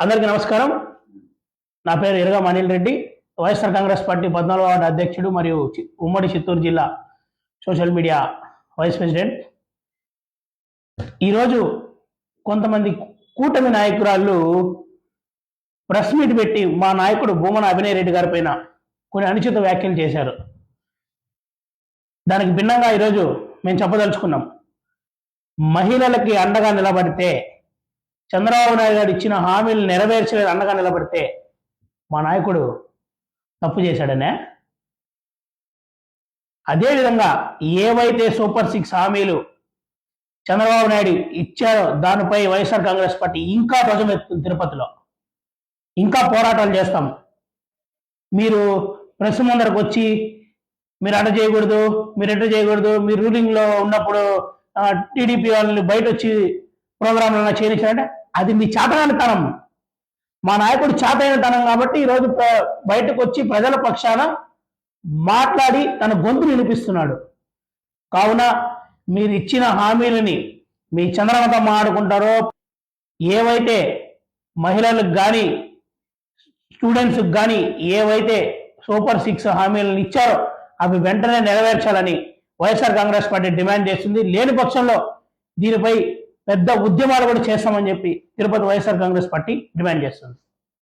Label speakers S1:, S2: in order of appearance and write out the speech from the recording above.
S1: అందరికీ నమస్కారం. నా పేరు Iraga Anil Reddy. YSR Congress party పద్నాలుగో వార్డు అధ్యక్షుడు మరియు చి- ఉమ్మడి చిత్తూరు జిల్లా సోషల్ మీడియా వైస్ ప్రెసిడెంట్. ఈరోజు కొంతమంది కూటమి నాయకురాళ్ళు ప్రెస్ మీట్ పెట్టి మా నాయకుడు భూమన అభినయ్ రెడ్డి గారి పైన కొన్ని అనుచిత వ్యాఖ్యలు చేశారు. దానికి భిన్నంగా ఈరోజు మేము చెప్పదలుచుకున్నాం. మహిళలకి అండగా నిలబడితే చంద్రబాబు నాయుడు గారు ఇచ్చిన హామీలు నెరవేర్చలేదు అండగా నిలబడితే మా నాయకుడు తప్పు చేశాడనే? అదేవిధంగా ఏవైతే సూపర్ సిక్స్ హామీలు చంద్రబాబు నాయుడు ఇచ్చారో దానిపై వైఎస్ఆర్ కాంగ్రెస్ పార్టీ ఇంకా ధ్వజమెత్తుంది తిరుపతిలో. ఇంకా పోరాటాలు చేస్తాం. మీరు ప్రెస్ ముందరకు వచ్చి మీరు అట చేయకూడదు మీరు ఎట చేయకూడదు మీరు రూలింగ్లో ఉన్నప్పుడు టీడీపీ వాళ్ళని బయట వచ్చి ప్రోగ్రాంలో చేయనిచ్చారంటే అది మీ తనం మా నాయకుడు చాతైనతనం కాబట్టి ఈరోజు బయటకు వచ్చి ప్రజల పక్షాన మాట్లాడి తన గొంతు వినిపిస్తున్నాడు. కావున మీరు ఇచ్చిన హామీలని మీ చంద్రమతం ఆడుకుంటారో ఏవైతే మహిళలకు కానీ స్టూడెంట్స్కి కానీ ఏవైతే సూపర్ సిక్స్ హామీలను ఇచ్చారో అవి వెంటనే నెరవేర్చాలని వైఎస్ఆర్ కాంగ్రెస్ పార్టీ డిమాండ్ చేస్తుంది. లేని పక్షంలో దీనిపై పెద్ద ఉద్యమాలు కూడా చేస్తామని చెప్పి Tirupati YSR Congress party demand చేస్తుంది.